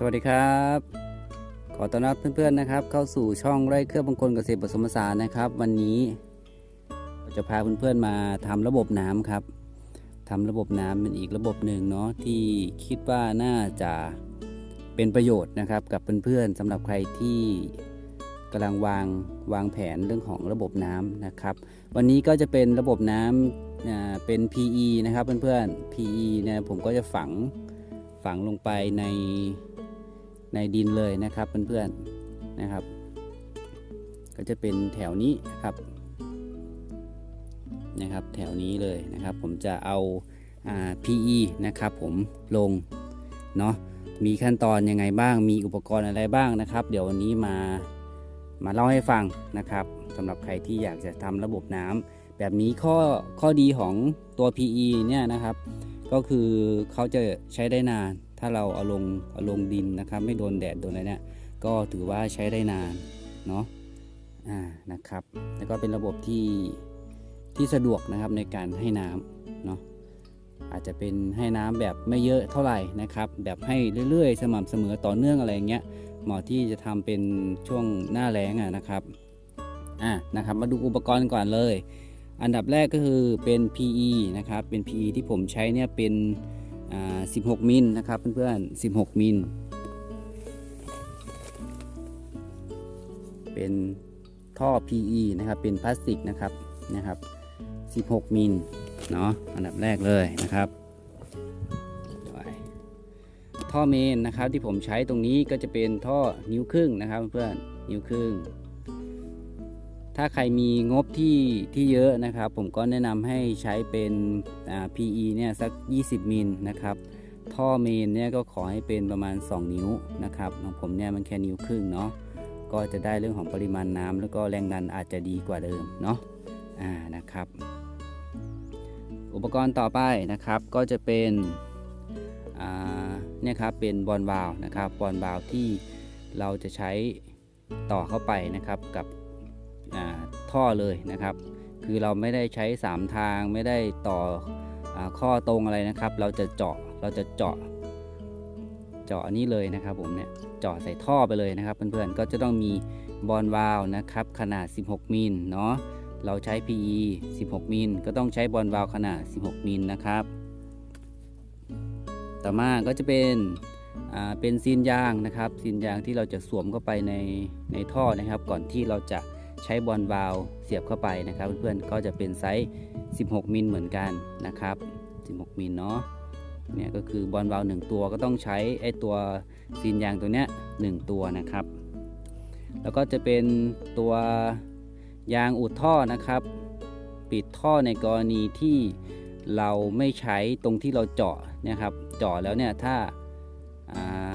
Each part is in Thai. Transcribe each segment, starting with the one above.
สวัสดีครับ ขอต้อนรับเพื่อนๆนะครับ เข้าสู่ช่องไร่เครือบบางคนเกษตรผสมผสานนะครับ วันนี้เราจะพาเพื่อนๆมาทำระบบน้ำครับทำระบบน้ำเป็นอีกระบบหนึ่งเนาะที่คิดว่าน่าจะเป็นประโยชน์นะครับ กับเพื่อนๆสำหรับใครที่ กำลังวางวางแผนเรื่องของระบบน้ำนะครับ วันนี้ก็จะเป็นระบบน้ำเป็น PE นะครับเพื่อนๆ PE นี่ยผมก็จะฝังฝังลงไปในในดินเลยนะครับเพื่อนๆนะครับ ก็จะเป็นแถวนี้นะครับนะครับ แถวนี้เลยนะครับ ผมจะเอาอา PE นะครับ ผมลงเนาะมีขั้นตอนยังไงบ้างมีอุปกรณ์อะไรบ้างนะครับ เดี๋ยววันนี้มา มาเล่าให้ฟังนะครับสำหรับใครที่อยากจะทำระบบน้ำแบบนี้ข้อข้อดีของตัว PE เนี่ยนะครับ ก็คือเขาจะใช้ได้นาน ถ้าเราเอาลงเอาลงดินนะครับ ไม่โดนแดดโดนอะไรเนี่ยก็ถือว่าใช้ได้นานเนาะอ่านะครับ แล้วก็เป็นระบบที่ที่สะดวกนะครับในการให้น้ำเนาะอาจจะเป็นให้น้ำแบบไม่เยอะเท่าไหร่นะครับ แบบให้เรื่อยๆ สม่ำเสมอต่อเนื่องอะไรอย่างเงี้ย เหมาะที่จะทำเป็นช่วงหน้าแล้งอะนะครับอ่านะครับ มาดูอุปกรณ์ก่อนเลย อันดับแรกก็คือเป็น PE นะครับ เป็น PE ที่ผมใช้เนี่ยเป็นอ่า16 มิลนะครับเพื่อนๆ 16 มิล เป็นท่อ PE นะครับ เป็นพลาสติกนะครับ นะครับ 16 มิล เนาะ อันดับแรกเลยนะครับ ท่อเมนนะครับที่ผมใช้ตรงนี้ก็จะเป็นท่อนิ้วครึ่งนะครับเพื่อนนิ้วครึ่ง ถ้าใครมีงบที่ที่เยอะนะครับ ผมก็แนะนำให้ใช้เป็นอ่า PE เนี่ยสัก 20 มิลนะครับ ท่อเมนเนี่ยก็ขอให้เป็นประมาณ 2 นิ้วนะครับของผมเนี่ยมันแค่นิ้วครึ่งเนาะก็จะได้เรื่องของปริมาณน้ำแล้วก็แรงดันอาจจะดีกว่าเดิมเนาะอ่านะครับ อุปกรณ์ต่อไปนะครับก็จะเป็น เนี่ยครับเป็นบอลวาลวนะครับบอลวาลวที่เราจะใช้ต่อเข้าไปนะครับกับท่อเลยนะครับ คือเราไม่ได้ใช้ 3 ทางไม่ได้ต่ออข้อตรงอะไรนะครับ เราจะเจาะเราจะเจาะเจาะนี้เลยนะครับผมเนี่ยเจาะใส่ท่อไปเลยนะครับ เพื่อนๆก็จะต้องมีบอลวาลวนะครับขนาด 16 มิลเนาะเราใช้ PE 16 มิลก็ต้องใช้บอลวาลวขนาด 16 มิลนะครับ ต่อมาก็จะเป็นเป็นซีนยางนะครับซีนยางที่เราจะสวมเข้าไปในในท่อนะครับ ก่อนที่เราจะใช้บอลวาลเสียบเข้าไปนะครับ เพื่อนๆก็จะเป็นไซส์ 16 มิลเหมือนกันนะครับ 16 มิลเนาะเนี่ยก็คือบอลวาลว1ตัวก็ต้องใช้ไอตัวซีนยางตัวเนี้ย1ตัวนะครับ แล้วก็จะเป็นตัวยางอุดท่อนะครับ ปิดท่อในกรณีที่ เราไม่ใช้ตรงที่เราเจาะนะครับเจาะแล้วเนี่ยถ้า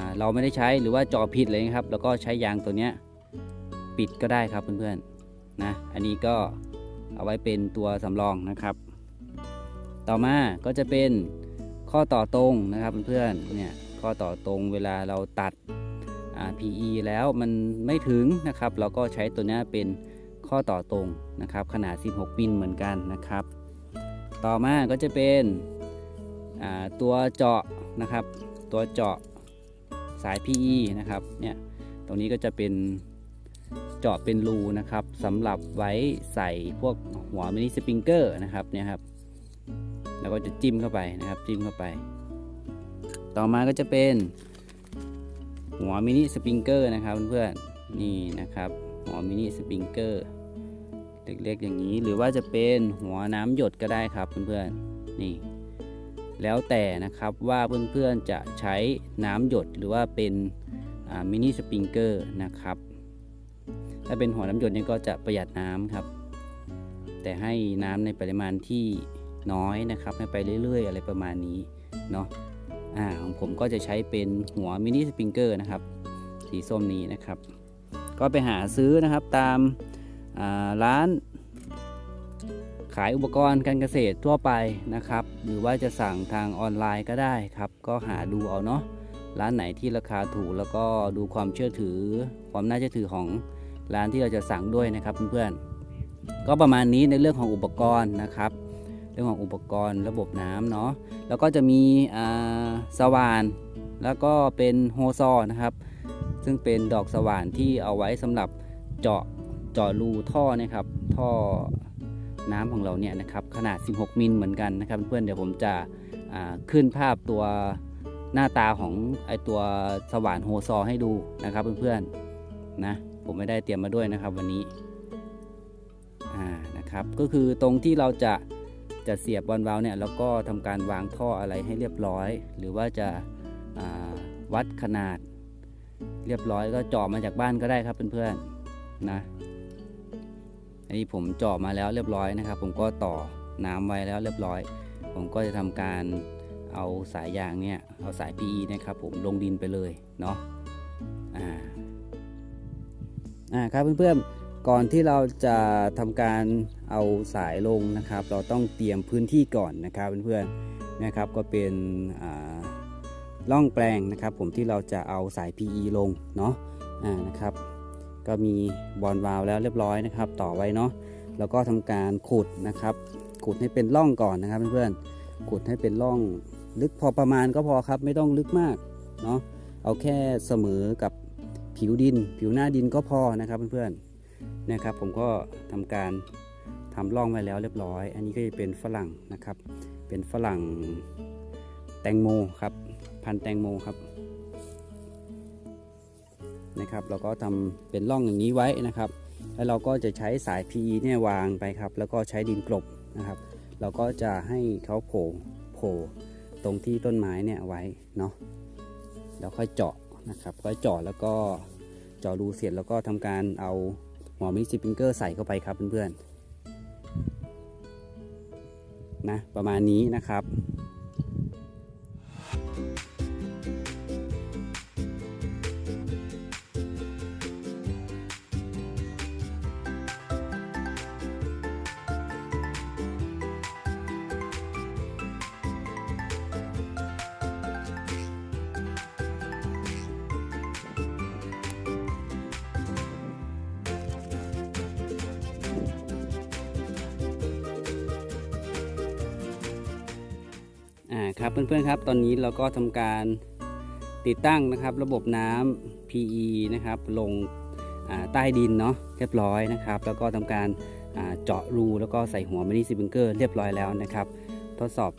าเราไม่ได้ใช้หรือว่าเจาะผิดเลยนะครับ แล้วก็ใช้ยางตัวเนี้ยปิดก็ได้ครับเพื่อนๆนะอันนี้ก็เอาไว้เป็นตัวสำรองนะครับ ต่อมาก็จะเป็นข้อต่อตรงนะครับเพื่อนๆเนี่ยข้อต่อตรงเวลาเราตัด PE แล้วมันไม่ถึงนะครับ เราก็ใช้ตัวนี้เป็นข้อต่อตรงนะครับ ขนาด 16 มิลเหมือนกันนะครับ ต่อมาก็จะเป็นตัวเจาะนะครับ ตัวเจาะสาย PE นะครับเนี่ยตรงนี้ก็จะเป็นเจาะเป็นรูนะครับสำหรับไว้ใส่พวกหัวมินิสปริงเกอร์นะครับเนี่ยครับแล้วก็จะจิ้มเข้าไปนะครับจิ้มเข้าไป ต่อมาก็จะเป็นหัวมินิสปริงเกอร์นะครับเพื่อนๆนี่นะครับหัวมินิสปริงเกอร์ เล็กๆอย่างนี้ หรือว่าจะเป็นหัวน้ำหยดก็ได้ครับเพื่อนๆนี่ แล้วแต่นะครับว่าเพื่อนๆจะใช้น้ำหยดหรือว่าเป็นมินิสปริงเกอร์นะครับ ถ้าเป็นหัวน้ำหยดนี่ก็จะประหยัดน้ำครับ แต่ให้น้ำในปริมาณที่น้อยนะครับให้ไปเรื่อย ๆ อะไรประมาณนี้เนาะอ่าของผมก็จะใช้เป็นหัวมินิสปริงเกอร์นะครับ สีส้มนี้นะครับ ก็ไปหาซื้อนะครับตาม ร้านขายอุปกรณ์การเกษตรทั่วไปนะครับ หรือว่าจะสั่งทางออนไลน์ก็ได้ครับ ก็หาดูเอาเนาะร้านไหนที่ราคาถูกแล้วก็ดูความเชื่อถือ ความน่าเชื่อถือของร้านที่เราจะสั่งด้วยนะครับเพื่อนๆก็ประมาณนี้ในเรื่องของอุปกรณ์นะครับ เรื่องของอุปกรณ์ระบบน้ำเนาะแล้วก็จะมีสว่าน แล้วก็เป็นโฮซอนะครับ ซึ่งเป็นดอกสว่านที่เอาไว้สำหรับเจาะ เจาะรูท่อนะครับท่อน้ำของเราเนี่ยนะครับขนาด 16 มิลเหมือนกันนะครับ เพื่อนเดี๋ยวผมจะขึ้นภาพตัวหน้าตาของไอตัวสว่านโฮซอให้ดูนะครับเพื่อนๆนะผมไม่ได้เตรียมมาด้วยนะครับวันนี้อ่านะครับก็คือตรงที่เราจะจะเสียบบอลวาล์วเนี่ยแล้วก็ทำการวางท่ออะไรให้เรียบร้อย หรือว่าจะาวัดขนาด เรียบร้อยก็เจาะมาจากบ้านก็ได้ครับเพื่อนๆนะ อันนี้ผมเจาะมาแล้วเรียบร้อยนะครับ ผมก็ต่อน้ำไว้แล้วเรียบร้อย ผมก็จะทำการเอาสายยางเนี่ยเอาสาย PE เนะครับผมลงดินไปเลยเนาะอ่าอ่าครับเพื่อนๆก่อนที่เราจะทำการเอาสายลงนะครับ เราต้องเตรียมพื้นที่ก่อนนะครับเพื่อนๆนะครับก็เป็นอ่าล่องแปลงนะครับ ผมที่เราจะเอาสาย PE ลงเนาะอ่านะครับ ก็มีบอลวาล์วแล้วเรียบร้อยนะครับ ต่อไว้เนาะแล้วก็ทำการขุดนะครับ ขุดให้เป็นร่องก่อนนะครับเพื่อนๆขุดให้เป็นร่องลึกพอประมาณก็พอครับ ไม่ต้องลึกมากเนาะเอาแค่เสมอกับผิวดิน ผิวหน้าดินก็พอนะครับเพื่อนๆนะครับ ผมก็ทำการทำร่องไว้แล้วเรียบร้อย อันนี้ก็จะเป็นฝรั่งนะครับ เป็นฝรั่งแตงโมครับ พันแตงโมครับ นะครับ เราก็ทำเป็นร่องอย่างนี้ไว้นะครับ แล้วเราก็จะใช้สาย PE เนี่ยวางไปครับ แล้วก็ใช้ดินกลบนะครับ เราก็จะให้เขาโผล่โผล่ตรงที่ต้นไม้เนี่ยไว้เนาะแล้วค่อยเจาะนะครับค่อยเจาะแล้วก็เจาะรูเสร็จแล้วก็ทำการเอาหัวมินิสปริงเกอร์ใส่เข้าไปครับเพื่อนๆนะประมาณนี้นะครับ อ่าครับเพื่อนๆครับ ตอนนี้เราก็ทำการติดตั้งนะครับ ระบบน้ำ PE นะครับ ลงใต้ดินเนาะเรียบร้อยนะครับ แล้วก็ทำการเจาะรูแล้วก็ใส่หัวมินิซิบิงเกอร์เรียบร้อยแล้วนะครับ ทดสอบ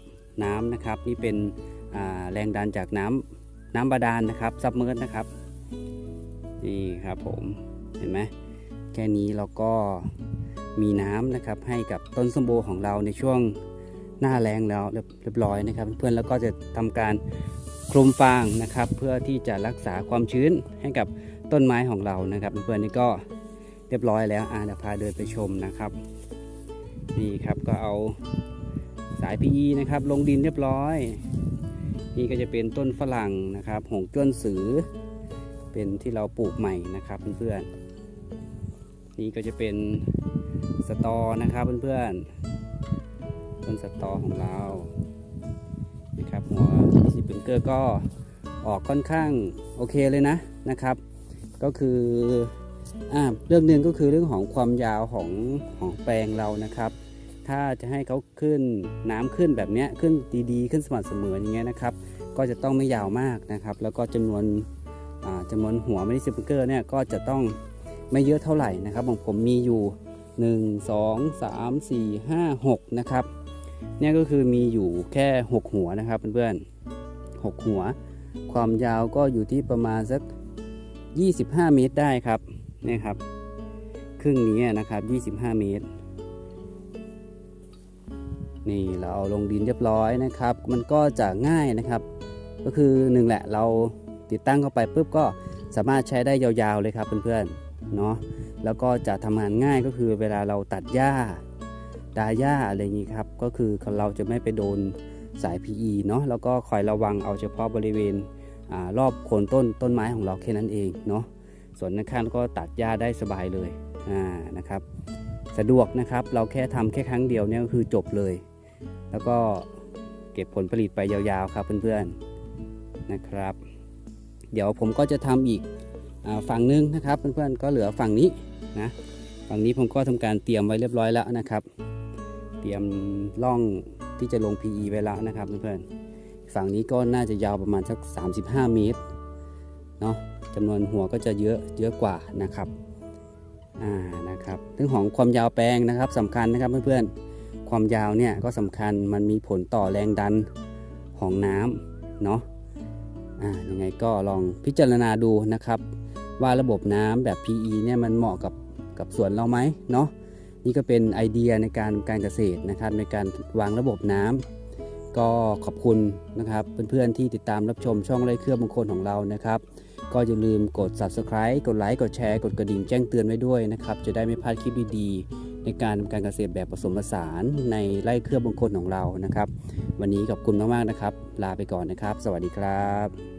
น้ำนะครับนี่เป็นแรงดันจากน้ำน้ำบาดาลนะครับซับเมอร์นะครับนี่ครับผมเห็นไหมแค่นี้เราก็มีน้ำนะครับให้กับต้นส้มโอของเราในช่วง หน้าแรงแล้วเรียบร้อยนะครับ เพื่อนแล้วก็จะทำการคลุมฟางนะครับ เพื่อที่จะรักษาความชื้นให้กับต้นไม้ของเรานะครับ เพื่อนนี่ก็เรียบร้อยแล้วอ่าเดี๋ยวพาเดินไปชมนะครับนี่ครับก็เอาสาย PE นะครับ ลงดินเรียบร้อย นี่ก็จะเป็นต้นฝรั่งนะครับ หงจ้วนสือ เป็นที่เราปลูกใหม่นะครับเพื่อนๆนี่ก็จะเป็นสตอนะครับเพื่อนๆ ต้นสตอของเรานะครับหัวซิปเปิลเกอร์ก็ออกค่อนข้างโอเคเลยนะนะครับ ก็คืออ่าเรื่องหนึ่งก็คือเรื่องของความยาวของของแปลงเรานะครับ ถ้าจะให้เขาขึ้นน้ำขึ้นแบบเนี้ยขึ้นดีๆ ขึ้นสม่ำเสมออย่างเงี้ยนะครับ ก็จะต้องไม่ยาวมากนะครับ แล้วก็จำนวนอ่าจำนวนหัวมินิซิปเปอร์เนี่ยก็จะต้องไม่เยอะเท่าไหร่นะครับของผมมีอยู่ 1 2 3 4 5 6 นะครับ เนี่ยก็คือมีอยู่แค่ 6 หัวนะครับเพื่อนๆ6หัว ความยาวก็อยู่ที่ประมาณสัก 25 เมตรได้ครับนี่ครับ ครึ่งนี้นะครับ 25 เมตร นี่เราเอาลงดินเรียบร้อยนะครับ มันก็จะง่ายนะครับ ก็คือหนึ่งแหละเราติดตั้งเข้าไปปุ๊บก็สามารถใช้ได้ยาวๆเลยครับเพื่อนๆเนาะแล้วก็จะทำงานง่ายก็คือเวลาเราตัดหญ้า ดาหญ้าอะไรอย่างนี้ครับ ก็คือเราจะไม่ไปโดนสาย PE เนาะแล้วก็คอยระวังเอาเฉพาะบริเวณอรอบโคนต้นต้นไม้ของเราแค่นั้นเองเนาะส่วนด้านข้างก็ตัดหญ้าได้สบายเลยนะครับ สะดวกนะครับ เราแค่ทำแค่ครั้งเดียวเนี่ยก็คือจบเลย แล้วก็เก็บผลผลิตไปยาวๆครับเพื่อนๆนะครับ เดี๋ยวผมก็จะทำอีกอฝั่งนึงนะครับเพื่อนๆก็เหลือฝั่งนี้นะฝั่งนี้ผมก็ทำการเตรียมไว้เรียบร้อยแล้วนะครับ เตรียมร่องที่จะลง PE ไว้แล้วนะครับเพื่อนๆฝั่งนี้ก็น่าจะยาวประมาณสัก 35 เมตรเนาะจำนวนหัวก็จะเยอะเยอะกว่านะครับอ่านะครับเรื่องของความยาวแปลงนะครับสำคัญนะครับเพื่อนๆความยาวเนี่ยก็สำคัญมันมีผลต่อแรงดันของน้ำเนาะอ่ายังไงก็ลองพิจารณาดูนะครับ ว่าระบบน้ำแบบ PE เนี่ยมันเหมาะกับกับสวนเราไหมเนาะ นี่ก็เป็นไอเดียในการการเกษตรนะครับ ในการวางระบบน้ำก็ขอบคุณนะครับเพื่อนๆที่ติดตามรับชมช่องไร่เครือบมงคลของเรานะครับ ก็อย่าลืมกด subscribe กดไลค์กดแชร์กดกระดิ่งแจ้งเตือนไว้ด้วยนะครับ จะได้ไม่พลาดคลิปดีๆ ในการทำการเกษตรแบบผสมผสานในไร่เครือบมงคลของเรานะครับ วันนี้ขอบคุณมากๆนะครับ ลาไปก่อนนะครับ สวัสดีครับ